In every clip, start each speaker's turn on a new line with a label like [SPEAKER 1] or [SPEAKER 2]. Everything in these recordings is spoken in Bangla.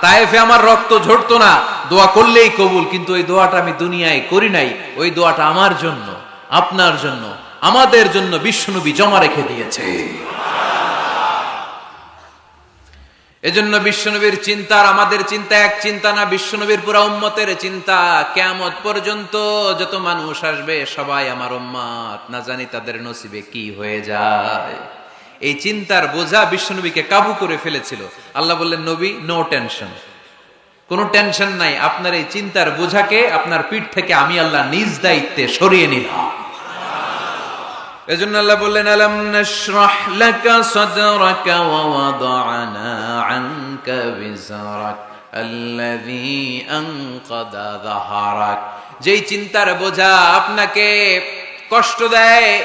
[SPEAKER 1] তাইফে আমার রক্ত ঝরতো না। দোয়া করলেই কবুল, কিন্তু ওই দোয়াটা আমি দুনিয়ায় করি নাই। ওই দোয়াটা আমার জন্য, আপনার জন্য, আমাদের জন্য বিশ্বনবী জমা রেখে দিয়েছে। এজন্য বিশ্বনবীর চিন্তার আমাদের চিন্তা এক চিন্তা না, বিশ্বনবীর পুরা উম্মতের চিন্তা। কেমত পর্যন্ত যত মানুষ আসবে, সবাই আমার উম্মাত না জানি তাদের নসিবে কি হয়ে যায়। এই চিন্তার বোঝা বিশ্বনবীকে কাবু করে ফেলেছিল। আল্লাহ বললেন, নবী নো টেনশন কোনো টেনশন নাই। আপনার এই চিন্তার বোঝাকে আপনার পিঠ থেকে আমি আল্লাহ নিজ দায়িত্বে সরিয়ে নিলাম। এজন্য আল্লাহ বললেন, আলাম নাশরাহ লাকা সাদরাকা ওয়া ওয়াদানা আনকা আল্লাযী আনকাদা যেই চিন্তার বোঝা আপনাকে কষ্ট দেয়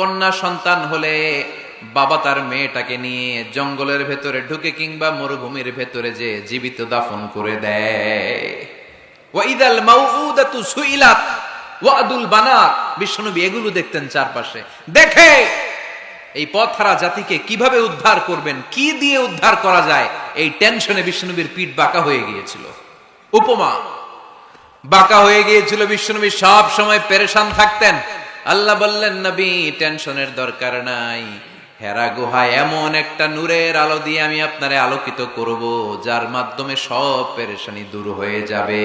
[SPEAKER 1] কন্যা সন্তান হলে বাবা তার মেয়েটাকে নিয়ে জঙ্গলের ভেতরে ঢুকে কিংবা মরুভূমির ভেতরে যে জীবিত দাফন করে দেয়। এগুলো দেখতেন চারপাশে। দেখে এই পথহারা জাতিকে কীভাবে উদ্ধার করবেন, কি দিয়ে উদ্ধার করা যায়, এই টেনশনে বিশ্বনবীর পিঠ বাঁকা হয়ে গিয়েছিল। উপমা, বাঁকা হয়ে গিয়েছিল বিশ্বনবী, সব সময় পেরেশান থাকতেন। আল্লাহ বললেন নবী টেনশনের দরকার নাই হেরা গুহায় এমন একটা নূরের আলো দিয়ে আমি আপনারে আলোকিত করব যার মাধ্যমে সব পেরেশানি দূর হয়ে যাবে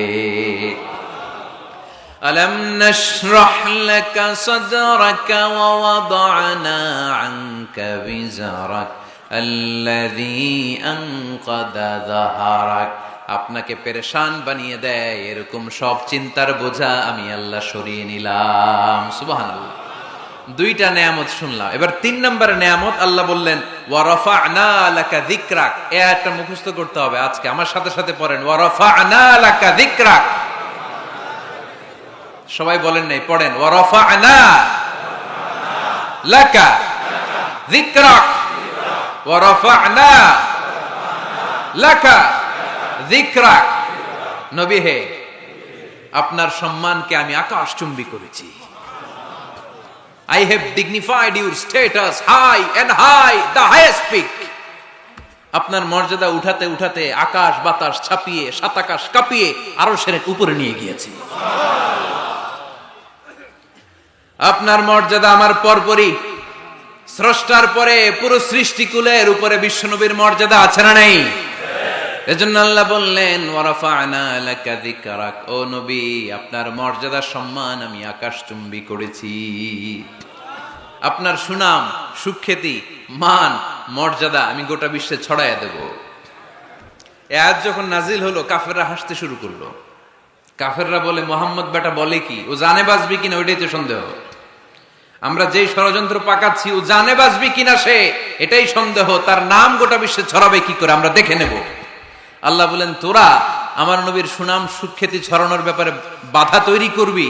[SPEAKER 1] ألم نشرح لك صدرك ووضعنا عنك وزرك الذي أنقض ظهرك আপনাকে পেরেশান বানিয়ে দেয়, এরকম সব চিন্তার বোঝা আমি আল্লাহ সরিয়ে নিলাম। সুবহানাল্লাহ। দুইটা নেয়ামত শুনলাম। এবার তিন নম্বর নেয়ামত আল্লাহ বললেন, ওয়ারফা'না লাকা যিকরাক। এই আয়াতটা মুখস্থ করতে হবে আজকে। আমার সাথে সাথে পড়েন, ওয়ারফা'না লাকা যিকরাক। সবাই বলেন নাই, পড়েন, ওয়ারফা'না লাকা যিকরাক। ওয়ারফা'না লাকা। আপনার সম্মানকে আমি আকাশচুম্বী করেছি। I have dignified your status high and high, the highest peak. আপনার মর্যাদা উঠাতে উঠাতে আকাশ বাতাস ছাপিয়ে সাতাকাশ কাঁপিয়ে আরও সেরে উপরে নিয়ে গিয়েছি। আপনার মর্যাদা আমার পরপরই। স্রষ্টার পরে পুরো সৃষ্টিকুলের উপরে বিশ্বনবীর মর্যাদা আছে না নেই? এজন্য আল্লাহ বললেন ও নবী, আপনার মর্যাদা সম্মান আমি আকাশচুম্বী করেছি। আপনার সুনাম, সুখ্যাতি, মান, মর্যাদা আমি গোটা বিশ্বে ছড়াইয়া দেব। এ যখন নাজিল হলো, কাফেররা হাসতে শুরু করল। কাফেররা বলে, মোহাম্মদ বেটা বলে কি? ও জানে বাজবি কিনা ওইটাই তো সন্দেহ। আমরা যেই ষড়যন্ত্র পাকাচ্ছি, ও জানে বাজবি কিনা সে, এটাই সন্দেহ। তার নাম গোটা বিশ্বে ছড়াবে কি করে? আমরা দেখে নেব। আল্লাহ বলেন, তোরা আমার নবীর সুনাম সুখ্যাতি ছড়ানোর ব্যাপারে বাধা তৈরি করবি,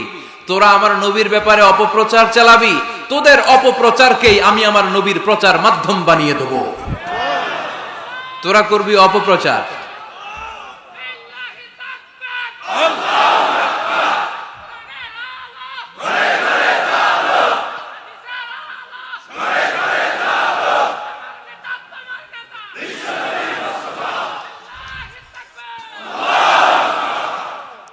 [SPEAKER 1] তোরা আমার নবীর ব্যাপারে অপপ্রচার চালাবি, তোদের অপপ্রচারকেই আমি আমার নবীর প্রচার মাধ্যম বানিয়ে দেব। তোরা করবি অপপ্রচার।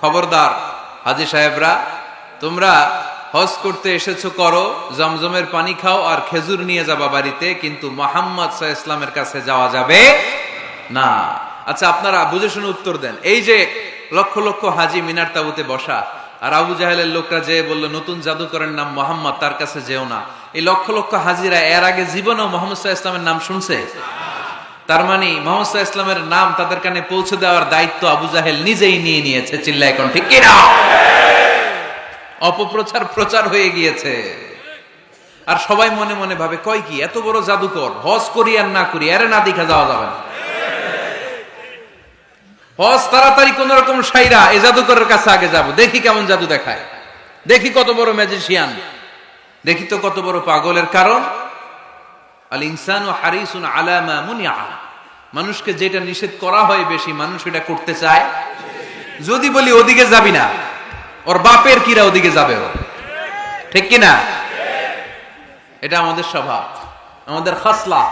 [SPEAKER 1] খবরদার। হাজি সাহেবরা, তোমরা হজ করতে এসেছ করো, জমজমের পানি খাও আর খেজুর নিয়ে যাবা বাড়িতে, কিন্তু মোহাম্মদ ইসলামের কাছে যাওয়া যাবে না। আচ্ছা আপনারা বুঝে শুনে উত্তর দেন। এই যে লক্ষ লক্ষ হাজি মিনার তাবুতে বসা, আর আবু জাহেলের লোকরা যে বলল, নতুন জাদুকরের নাম মোহাম্মদ, তার কাছে যেও না। এই লক্ষ লক্ষ হাজিরা এর আগে জীবনেও মোহাম্মদ ইসলামের নাম শুনছে? তার মানে মোহাম্মদ ইসলামের নাম তাদের কানে পৌঁছে দেওয়ার দায়িত্ব আবু জাহেল নিজেই নিয়ে নিয়েছে চিল্লা এখন ঠিক কিনা? অপপ্রচার প্রচার হয়ে গিয়েছে। আর সবাই মনে মনে ভাবে, কয় কি, এত বড় জাদুকর, হজ করি আর না করি আরে না দেখা যাওয়া যাবে না। হজ তাড়াতাড়ি কোন রকম সাইরা এই জাদুকরের কাছে আগে যাব, দেখি কেমন জাদু দেখায়। দেখি কত বড় ম্যাজিশিয়ান দেখি তো কত বড় পাগলের কারণ। আল ইনসান ও হারিসুন আলামা মুনিয়া। মানুষকে যেটা নিষেধ করা হয় বেশি, মানুষ এটা করতে চায়। যদি বলি ওদিকে যাবি না, ওর বাপের কিরা ওদিকে যাবে ও। ঠিক কি না? এটা আমাদের স্বভাব, আমাদের খাসলা,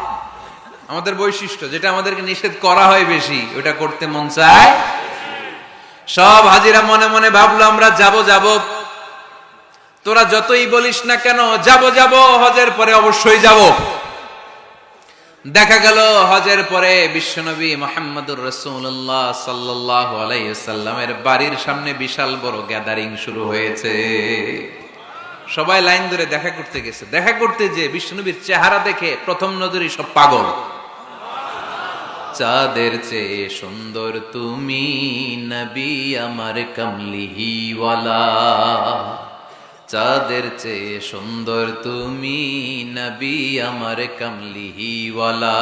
[SPEAKER 1] আমাদের বৈশিষ্ট্য, যেটা আমাদেরকে নিষেধ করা হয় বেশি, ওটা করতে মন চায়। সব হাজিরা মনে মনে ভাবলো, আমরা যাব যাব। তোরা যতই বলিস না কেন, যাব যাব, হজের পরে অবশ্যই যাব। দেখা গেল হজের পরে বিশ্বনবী মোহাম্মদুর রসুল্লাহ সাল্লাহ আলাইসাল্লামের বাড়ির সামনে বিশাল বড় গ্যাদারিং শুরু হয়েছে। সবাই লাইন ধরে দেখা করতে গেছে। দেখা করতে যে বিশ্বনবীর চেহারা দেখে প্রথম নজরই সব পাগল। চাঁদের চেয়ে সুন্দর তুমি নবী আমার কমলিহিওয়ালা। চাঁদের চেয়ে সুন্দর তুমি নবী আমার কমলিহিওয়ালা।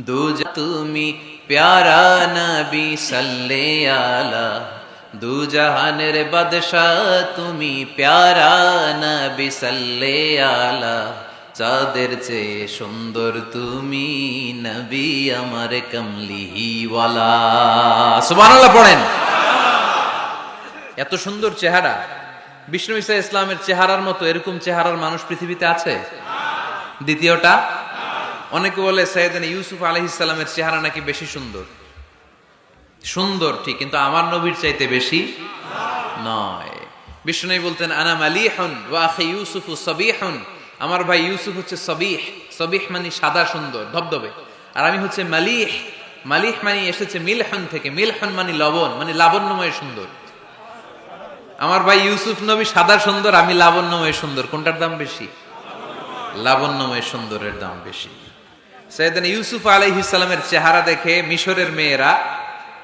[SPEAKER 1] দুজ তুমি প্যারা নবী সাল্লে আলা দু জাহানের বাদশাহ তুমি প্যারা নবী সাল্লে আলা চাঁদের চেয়ে সুন্দর তুমি নবী আমার কমলিহিওয়ালা। সুবহানাল্লাহ, পড়েন। এত সুন্দর চেহারা। বিষ্ণু ইসা ইসলামের চেহারার মতো এরকম চেহারার মানুষ পৃথিবীতে আছে? দ্বিতীয়টা, অনেকে বলে সৈয়দান ইউসুফ আলহ ইসলামের চেহারা নাকি বেশি সুন্দর? সুন্দর ঠিক, কিন্তু আমার নবীর চাইতে বেশি নয়। বিষ্ণু বলতেন, আনা মালিহন ওয়াখে ইউসুফ সবিহন। আমার ভাই ইউসুফ হচ্ছে সবিহ সবিহ মানে সাদা সুন্দর, ধবধবে। আর আমি হচ্ছে মালিহ মালিহ মানে এসেছে মিলহন থেকে, মিলহন মানে লবণ মানে লাবণ্যময় সুন্দর। আমার ভাই ইউসুফ নবী সাদা সুন্দর, আমি লাবণ্যময় সুন্দর। কোনটার দাম বেশি? লাবণ্যময় সুন্দরের দাম বেশি। সৈয়দান ইউসুফ আলাইহিসালামের চেহারা দেখে মিশরের মেয়েরা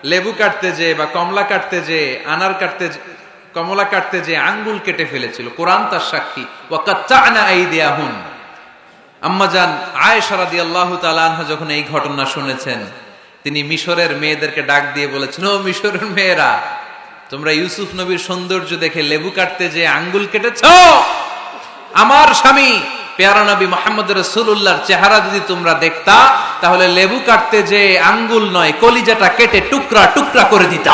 [SPEAKER 1] লেবু কাটতে যে বা কমলা কাটতে যে আনার কাটতে কমলা কাটতে যে আঙ্গুল কেটে ফেলেছিল। কোরআন তার সাক্ষী। আইদিয়াহুন। আম্মাজান আয়েশা রাদিয়াল্লাহু তাআলা আনহা যখন এই ঘটনা শুনেছেন, তিনি মিশরের মেয়েদেরকে ডাক দিয়ে বলেছেন, ও মিশরের মেয়েরা তোমরা ইউসুফ নবীর সৌন্দর্য দেখে লেবু কাটতে যে আঙ্গুল কেটেছ? আমার স্বামী, পেয়ারা নবী মোহাম্মদ রসুল্লাহর চেহারা যদি তোমরা দেখতা, তাহলে লেবু কাটতে যে আঙ্গুল নয়, কলিজাটা কেটে টুকরা টুকরা করে দিতা।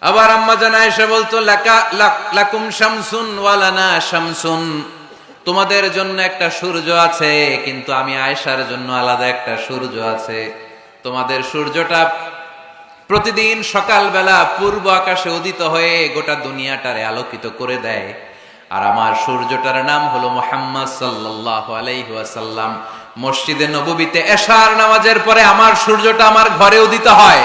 [SPEAKER 1] আবার আম্মা জানা এসে বলতো, লাকা, লাক- লাকুম শামসুন ওয়ালানা শামসুন। তোমাদের জন্য একটা সূর্য আছে, কিন্তু আমি আয়েশার জন্য আলাদা একটা সূর্য আছে। তোমাদের সূর্যটা প্রতিদিন সকালবেলা পূর্ব আকাশে উদিত হয়ে গোটা দুনিয়াটারে আলোকিত করে দেয়। আর আমার সূর্যটার নাম হলো মোহাম্মদ সাল্লাহ আলাইহাসাল্লাম মসজিদে নবীতে এশার নামাজের পরে আমার সূর্যটা আমার ঘরে উদিত হয়।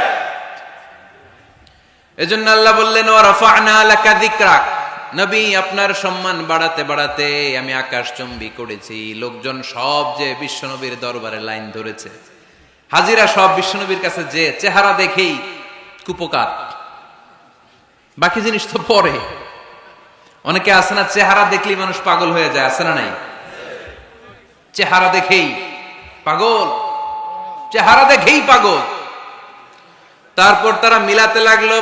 [SPEAKER 1] এজন্য আল্লাহ বললেন ও রাফা'না লাকা যিকরাক। নবী, আপনার সম্মান বাড়াতে বাড়াতে আমি আকাশ চম্বি করেছি। লোকজন সব যে বিশ্বনবীর দরবারে লাইন ধরেছে। হাজিরা সব বিশ্বনবীর কাছে যে চেহারা দেখেই কুপকার। বাকি জিনিস তো পরে। অনেকে আছে না, চেহারা দেখলেই মানুষ পাগল হয়ে যায়, আছে না নাই? চেহারা দেখেই পাগল। চেহারা দেখেই পাগল। তারপর তারা মিলাতে লাগল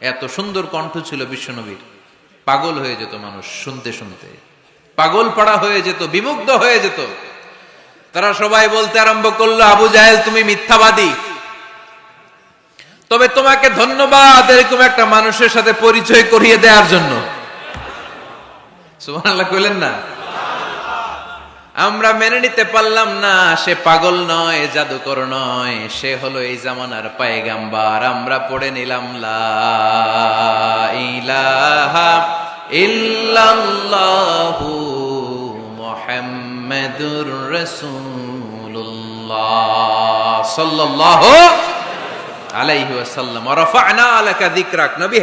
[SPEAKER 1] এত সুন্দর কণ্ঠ ছিল বিশ্বনবীর। পাগল হয়ে যেত মানুষ শুনতে শুনতে। পাগল পাড়া হয়ে যেত, বিমুগ্ধ হয়ে যেত। তারা সবাই বলতে আরম্ভ করল, আবু জাহেল, তুমি মিথ্যাবাদী। তবে তোমাকে ধন্যবাদ এরকম একটা মানুষের সাথে পরিচয় করিয়ে দেওয়ার জন্য। সুবহানাল্লাহ কইলেন না। আমরা মেনে নিতে পারলাম না, সে পাগল নয়, জাদুকর নয়, সে হলো এই জামানার পায়গাম্বার। আমরা পড়ে নিলাম ইলাহা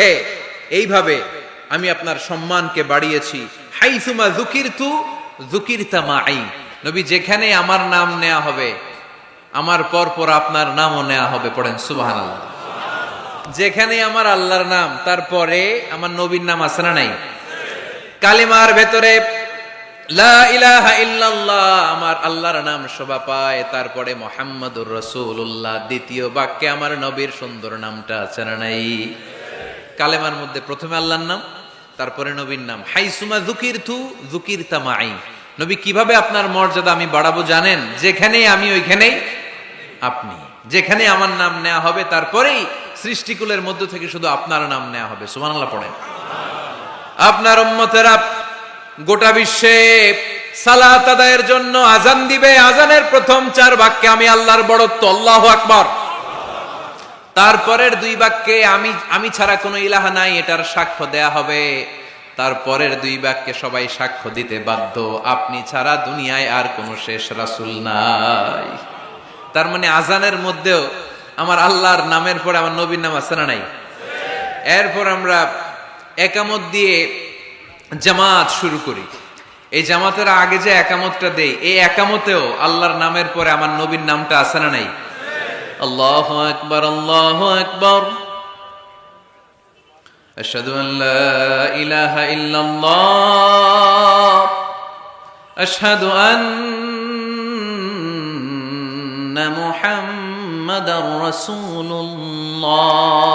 [SPEAKER 1] হে, এইভাবে আমি আপনার সম্মানকে বাড়িয়েছি। হাইসুমা যুকিরতু যুকিরতা মাই নবী যেখানে আমার নাম নেওয়া হবে, আমার পর পর আপনার নামও নেওয়া হবে, পড়েন সুবহানাল্লাহ। যেখানে আমার আল্লাহর নাম, তারপরে আমার নবীর নাম আছে না নাই? কালিমার ভেতরে আমার আল্লাহর নাম শোভা পায়। তারপরে মোহাম্মদুর রসুল্লাহ দ্বিতীয় বাক্যে আমার নবীর সুন্দর নামটা আছে না নাই? কালেমার মধ্যে প্রথমে আল্লাহর নাম তারপরে নবীর নাম। হাইসুমা জুকির থু জুকির তামাই নবী কীভাবে আপনার মর্যাদা আমি বাড়াবো জানেন? যেখানে আমি, ওইখানেই আপনি। যেখানে আমার নাম নেওয়া হবে, তারপরেই সৃষ্টিকুলের মধ্য থেকে শুধু আপনার নাম নেওয়া হবে। সুবহানাল্লাহ পড়েন। আপনার উম্মতেরা গোটা বিশ্বে সালাত আদায়ের জন্য আজান দিবে। আজানের প্রথম চার বাক্যে আমি আল্লাহর বড়ত্ব, আল্লাহ আকবার। তারপরের দুই বাক্যে আমি আমি ছাড়া কোনো ইলাহা নাই, এটার সাক্ষ্য দেয়া হবে। তারপরের দুই বাক্যে সবাই সাক্ষ্য দিতে বাধ্য। আপনি ছাড়া দুনিয়ায় আর কোনো শেষ রাসুল নাই। তার মানে আজানের মধ্যেও আমার আল্লাহর নামের পরে আমার নবীর নাম আছে না নাই? এরপর আমরা একামত দিয়ে জামাত শুরু করি। এই জামাতের আগে যে একামতটা দেই, এই একামতেও আল্লাহর নামের পরে আমার নবীর নামটা আছে না নাই? আল্লাহ আকবার আল্লাহ আকবার أشهد أن لا إله إلا الله أشهد أن محمدا رسول الله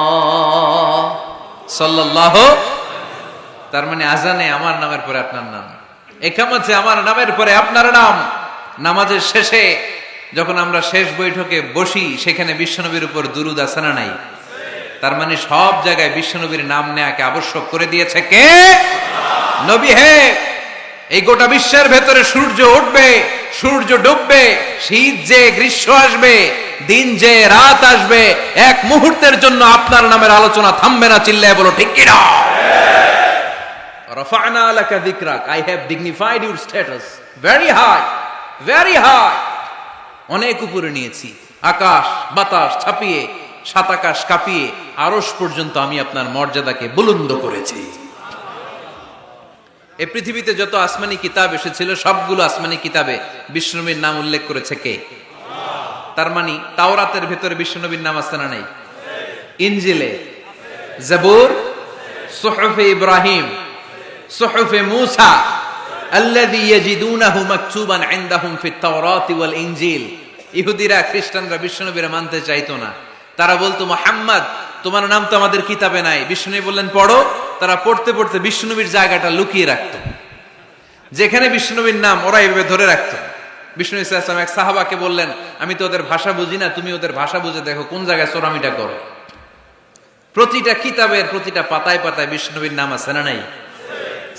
[SPEAKER 1] صلى الله তার মানে আজানে আমার নামের পরে আপনার নাম একামতে আমার নামের পরে আপনার নাম নামাজের শেষে যখন আমরা শেষ বৈঠকে বসি, সেখানে বিশ্বনবীর উপর দুরুদ আসানা নাই? তার মানে সব জায়গায় বিশ্বনবীর নাম নেয়াকে আবশ্যক করে দিয়েছে কে? নবী হে! এই গোটা বিশ্বের ভেতরে সূর্য উঠবে, সূর্য ডুববে, শীত যে গ্রীষ্ম আসবে, দিন যে রাত আসবে, এক মুহূর্তের জন্য আপনার নামের আলোচনা থামবে না, চিল্লায় বলো, ঠিক কিনা? রফানা লাকা যিকরাক I have dignified your status very high very high অনেক উপরে নিয়েছি। আকাশ, বাতাস ছাপিয়ে, সাত আকাশ কাঁপিয়ে, আরশ পর্যন্ত আমি আপনার মর্যাদাকে বুলন্দ করেছি। এই পৃথিবীতে যত আসমানি কিতাব এসেছিল, সবগুলো আসমানি কিতাবে বিষ্ণুবীর নাম উল্লেখ করেছে কে? তার মানে তাওরাতের ভেতরে বিষ্ণুবীর নাম আছে না নাই? ইঞ্জিলে জবুর, সুহফে ইব্রাহিম, সুহফে মুসা খ্রিস্টানরা বিশ্বনবীরা মানতে চাইতো না। তারা বলতো আমাদের কিতাবে নাই। বললেন, পড়ো। তারা পড়তে পড়তে জায়গাটা লুকিয়ে রাখতো। যেখানে বিষ্ণুবীর নাম ওরা এভাবে ধরে রাখতো। বিষ্ণু ইসলাম এক সাহাবাকে বললেন, আমি তো ওদের ভাষা বুঝি না, তুমি ওদের ভাষা বুঝে দেখো, কোন জায়গায় চোরামিটা করো? প্রতিটা কিতাবের প্রতিটা পাতায় পাতায় বিষ্ণুবীর নাম আছে না নাই?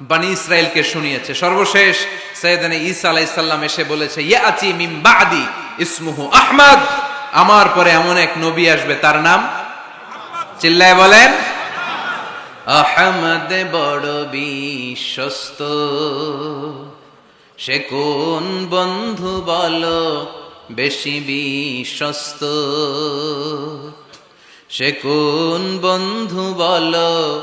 [SPEAKER 1] বানি ইসরায়েলকে শুনিয়েছে। সর্বশেষ সৈয়দানে ঈসা আলাইসাল্লাম এসে বলেছে, ইয়াতি মিম বাদি ইসমুহু আহমদ। আমার পরে এমন এক নবী আসবে, তার নাম? চিল্লায় বলেন। আহমদ বড় বিশ্বস্ত। সে কোন বন্ধু বল বেশি বিশ্বস্ত? সে কোন বন্ধু বলো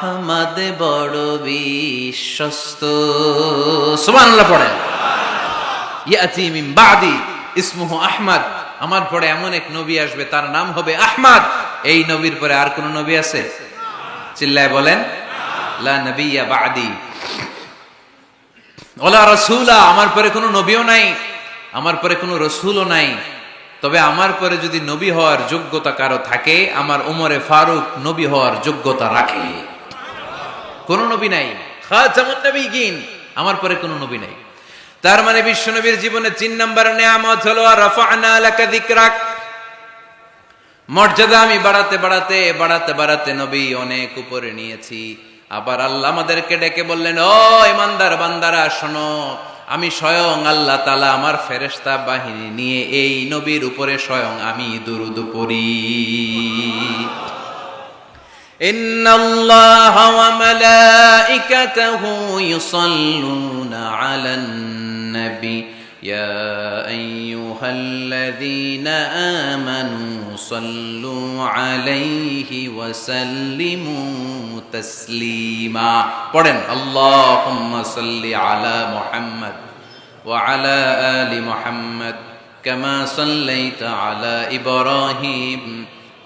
[SPEAKER 1] আহমদ বড় বিশ্বস্ত। সুবহানাল্লাহ পড়েন ইয়াতি মিন বাদি, ইসমুহু আহমদ। আমার পরে এমন এক নবী আসবে, তার নাম হবে আহমাদ। এই নবীর পরে আর কোন নবী আছে? চিল্লায় বলেন, লা নবিয়া বাদি। ওলা রসুলা, আমার পরে কোনো নবীও নাই, আমার পরে কোনো রসুলও নাই। তবে আমার পরে যদি নবী হওয়ার যোগ্যতা কারও থাকে, আমার উমরে ফারুক নবী হওয়ার যোগ্যতা রাখে। কোন নবী নাই। নবীগিন, আমার পরে কোনো নবী নাই। তার মানে বিশ্ব নবীর জীবনে তিন নম্বর হলো মর্যাদা আমি বাড়াতে বাড়াতে বাড়াতে বাড়াতে নবী অনেক উপরে নিয়েছি। আবার আল্লাহ আমাদেরকে ডেকে বললেন, ও ইমানদার বান্দারা, শোনো, আমি স্বয়ং আল্লাহ তালা আমার ফেরেস্তা বাহিনী নিয়ে এই নবীর উপরে স্বয়ং আমি দুরুদ পড়ি। إن الله وملائكته يصلون على النبي يا أيها الذين آمنوا صلوا عليه وسلموا تسليما. قرن اللهم صل على محمد وعلى آل محمد كما صليت على إبراهيم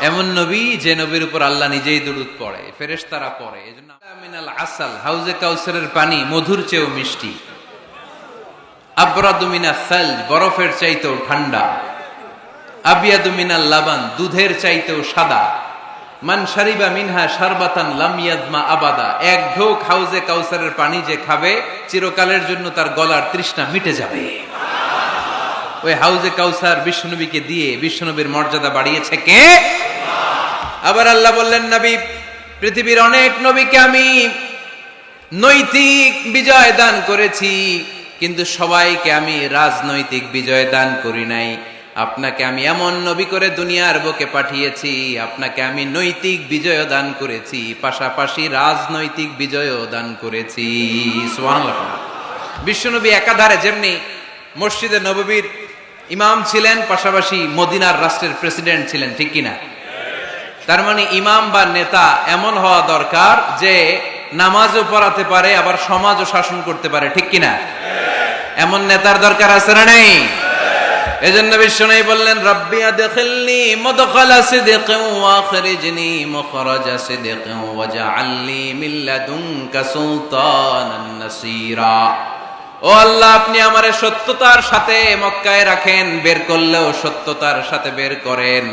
[SPEAKER 1] এমন নবী যে নবীর উপর আল্লাহ নিজেই দুরুদ পড়ে, ফেরেশতারা পড়ে। এজন্য মিনাল আসাল, হাউজে কাউসারের পানি মধুর চেয়েও মিষ্টি। আবরাদু মিনা সাল বরফের চাইতেও ঠান্ডা। আবিয়াদু মিনাল লাবান, দুধের চাইতেও সাদা। মান শারিবা মিনহা শারবাতান লাম ইয়াজমা আবাদা। এক ঢোক হাউজে কাউসারের পানি যে খাবে, চিরকালের জন্য তার গলার তৃষ্ণা মিটে যাবে। ওই হাউজে কাউসার বিশ্বনবীকে দিয়ে বিশ্বনবীর মর্যাদা বাড়িয়েছে কে? আবার আল্লাহ বললেন, নবী, পৃথিবীর অনেক নবীকে আমি নৈতিক বিজয় দান করেছি, কিন্তু সবাইকে আমি রাজনৈতিক বিজয় দান করি নাই। আপনাকে আমি এমন নবী করে দুনিয়ার বুকে পাঠিয়েছি, আপনাকে আমি নৈতিক বিজয় দান করেছি, পাশাপাশি রাজনৈতিক বিজয় দান করেছি। বিশ্বনবী একাধারে যেমনি মসজিদে নববীর ইমাম ছিলেন, পাশাপাশি মদিনার রাষ্ট্রের প্রেসিডেন্ট ছিলেন, ঠিক কিনা? তার মানে ইমাম বা নেতা এমন হওয়া দরকার যে নামাজও পড়াতে পারে, আবার সমাজও শাসন করতে পারে, ঠিক কিনা? এমন নেতার দরকার আছে না নেই? এজন্য বিশ্বনবী বললেন, রব্বি আদখিলনি মুদখালা ওয়া আখরিজনি মুখরাজা সিদকিন ওয়াজআলনি মিন লাদুনকা সুলতানান নাসীরা। ও আল্লাহ, আপনি আমারে সত্যতার সাথে মক্কায় রাখেন, বের করলেও সত্যতার সাথে বের করেন।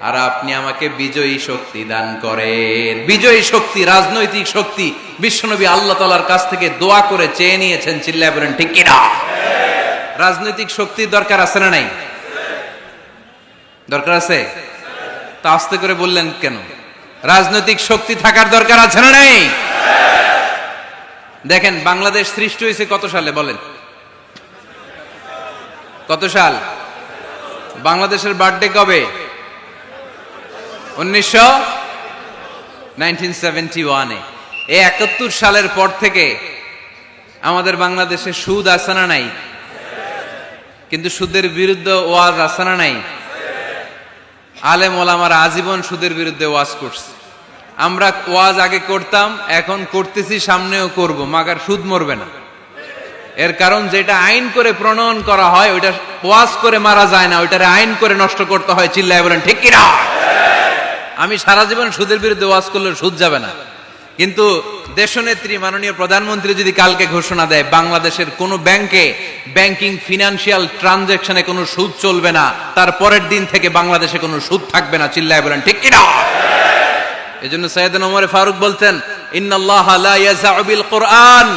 [SPEAKER 1] আর আপনি আমাকে বিজয়ী শক্তি দান করেন। বিজয়ী শক্তি, রাজনৈতিক শক্তি, বিশ্বনবী আল্লাহ তালার কাছ থেকে দোয়া করে চেয়ে নিয়েছেন চিল্লা বলেন, ঠিক কিনা রাজনৈতিক শক্তির দরকার আছে না নাই? দরকার আছে? তা আস্তে করে বললেন কেন? রাজনৈতিক শক্তি থাকার দরকার আছে না নাই? দেখেন, বাংলাদেশ সৃষ্টি হয়েছে কত সালে, বলেন। কত সাল? বাংলাদেশের বার্থডে কবে? উনিশশো এই একাত্তর সালের পর থেকে আমাদের বাংলাদেশে সুদ আসানা নাই? কিন্তু সুদের বিরুদ্ধে ওয়াজ আসানা নাই? আলেম ওলামার আজীবন সুদের বিরুদ্ধে ওয়াজ করছে। আমরা ওয়াজ আগে করতাম, এখন করতেছি, সামনেও করব, মাগার সুদ মরবে না। এর কারণ যেটা আইন করে প্রণয়ন করা হয়, ওইটা ওয়াজ করে মারা যায় না, ওইটারে আইন করে নষ্ট করতে হয়, চিল্লায় বলেন, ঠিক কিনা? আমি সারা জীবন সুদের বিরুদ্ধে ওয়াজ করলে সুদ যাবে না। কিন্তু দেশনেত্রী, মাননীয় প্রধানমন্ত্রী যদি কালকে ঘোষণা দেয়, বাংলাদেশের কোন ব্যাংকে ব্যাংকিং ফিনান্সিয়াল ট্রানজেকশনে কোনো সুদ চলবে না, তার পরের দিন থেকে বাংলাদেশে কোনো সুদ থাকবে না, চিল্লায় বলেন, ঠিক কিনা? এজন্য সৈয়দ ওমর ফারুক বলতেন, ইন্নাল্লাহ লা ইয়াজাউ বিল কোরআন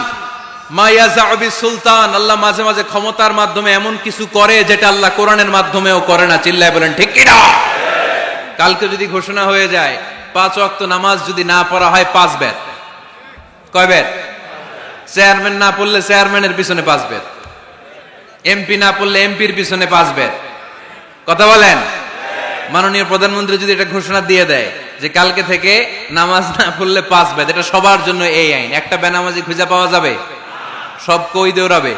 [SPEAKER 1] মা ইয়াজাউ বিস সুলতান। আল্লাহ মাঝে মাঝে ক্ষমতার মাধ্যমে এমন কিছু করে যেটা আল্লাহ কোরআনের মাধ্যমেও করে না। চিল্লায় বলেন, ঠিক কিনা কালকে যদি ঘোষণা হয়ে যায়, পাঁচ ওয়াক্ত নামাজ যদি না পড়া হয়, পাঁচ বেদ। কয় বেদ? চেয়ারম্যান না পড়লে চেয়ারম্যানের পিছনে পাঁচ বেদ। এমপি না পড়লে এমপির পিছনে পাঁচ বেদ। কথা বলেন? মাননীয় প্রধানমন্ত্রী যদি এটা ঘোষণা দিয়ে দেয় যে কালকে থেকে নামাজ না পড়লে পাঁচ বেদ, এটা সবার জন্য এই আইন। একটা বেনামাজি খুঁজে পাওয়া যাবে? সব কই দৌড়াবে?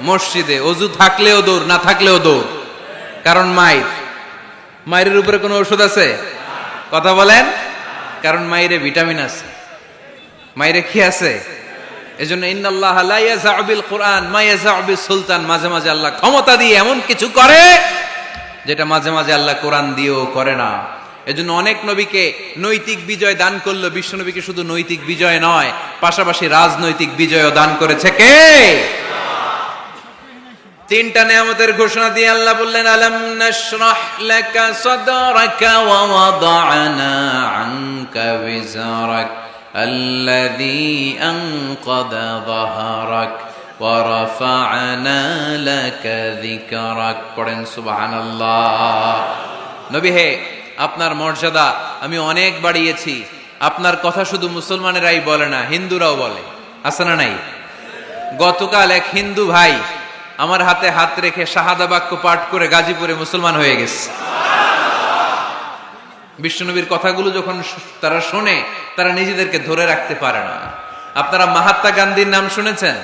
[SPEAKER 1] মসজিদে। অজু থাকলেও দৌড়, না থাকলেও দৌড়। কারণ মায়ের। মায়ের উপরে কোনো ওষুধ আছে? কথা বলেন। কারণ মায়েরে ভিটামিন আছে। মায়েরে কি আছে? এজন্য ইন্নাল্লাহ লা ইয়াযা'ু বিল কুরআন, মা ইয়াযা'ু বিস সুলতান। মাঝে মাঝে আল্লাহ ক্ষমতা দিয়ে এমন কিছু করে যেটা মাঝে মাঝে আল্লাহ কোরআন দিয়েও করে না। এজন্য অনেক নবীকে নৈতিক বিজয় দান করল, বিশ্ব নবীকে শুধু নৈতিক বিজয় নয়, পাশাপাশি রাজনৈতিক বিজয়ও দান করেছে কে? তিনটা নিয়ামতের ঘোষণা দিয়ে আল্লাহ বললেন, আলম নাশরাহ ورفعنا لك ذكرك পড়েন সুবহানাল্লাহ নবী হে আপনার মর্যাদা আমি অনেক বাড়িয়েছি আপনার কথা শুধু মুসলমানেরাই বলে না হিন্দুরাও বলে আছে না নাই গতকাল এক হিন্দু ভাই আমার হাতে হাত রেখে শাহাদা বাক্য পাঠ করে গাজীপুরে মুসলমান হয়ে গেছে বিষ্ণুনবীর কথাগুলো যখন শ- তারা শোনে তারা নিজেদেরকে ধরে রাখতে পারে না আপনারা মহাত্মা গান্ধীর নাম শুনেছেন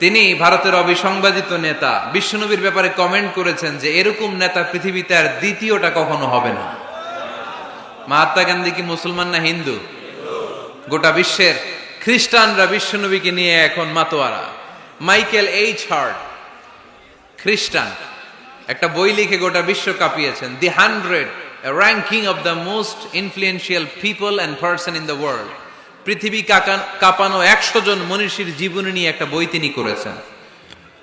[SPEAKER 1] তিনি ভারতের অবিসংবাদিত নেতা। বিষ্ণুনবীর ব্যাপারে কমেন্ট করেছেন যে, এরকম নেতা পৃথিবীতে আর দ্বিতীয়টা কখনো হবে না। মহাত্মা গান্ধী কি মুসলমান না হিন্দু? গোটা বিশ্বের খ্রিস্টানরা বিশ্বনবীকে নিয়ে এখন মাতোয়ারা। মাইকেল এইচ হার্ট, খ্রিস্টান। একটা বই লিখে গোটা বিশ্ব কাঁপিয়েছেন। The hundred ranking of the most influential people and person in the world পৃথিবী কাঁপানো একশো জন মনীষীর জীবনী নিয়ে একটা বই তিনি করেছেন।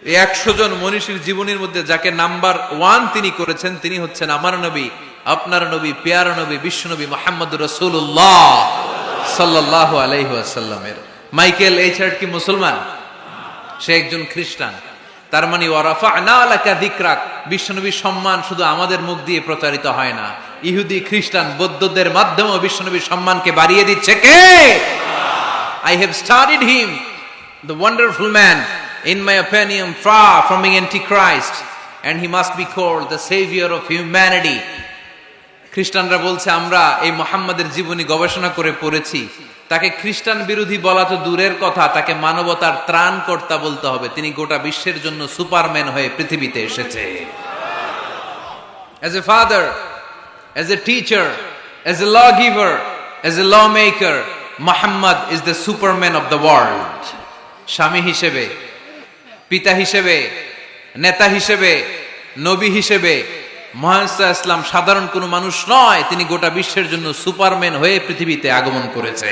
[SPEAKER 1] এই একশো জন মনীষীর জীবনীর মধ্যে যাকে নাম্বার ওয়ান তিনি করেছেন, তিনি হচ্ছেন আমার নবী, আপনার নবী, পেয়ার নবী বিশ্বনবী মোহাম্মদ রসুল্লাহ সাল্লাহ আলাইহাসাল্লামের মাইকেল এইচার্ড কি মুসলমান? সে একজন খ্রিস্টান। তার মানে ওয়ারাফা না আলাকা দিকরাক বিশ্বনবীর সম্মান শুধু আমাদের মুখ দিয়ে প্রচারিত হয় না। ইহুদি খ্রিস্টান বৌদ্ধদের মাধ্যমেও বিশ্বনবীর সম্মানকে বাড়িয়ে দিচ্ছে কে? I have studied him, the wonderful man, in my opinion, far from being antichrist, and he must be called the saviour of humanity. খ্রিস্টানরা বলছে আমরা এই মোহাম্মদের জীবনী গবেষণা করে পড়েছি। তাকে খ্রিস্টান বিরোধী বলা তো দূরের কথা তাকে মানবতার ত্রাণ কর্তা বলতে হবে। তিনি গোটা বিশ্বের জন্য সুপারম্যান হয়ে পৃথিবীতে এসেছে। As a father, as a teacher, as a lawgiver, as a lawmaker, Muhammad is the superman of the world. স্বামী হিসেবে পিতা হিসেবে নেতা হিসেবে নবী হিসেবে মহানসা ইসলাম সাধারণ কোনো মানুষ নয় তিনি গোটা বিশ্বের জন্য সুপারম্যান হয়ে পৃথিবীতে আগমন করেছে